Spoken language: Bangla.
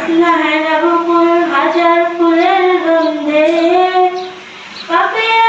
আসলাহ হাজার ফুলের গন্ধে। পাপের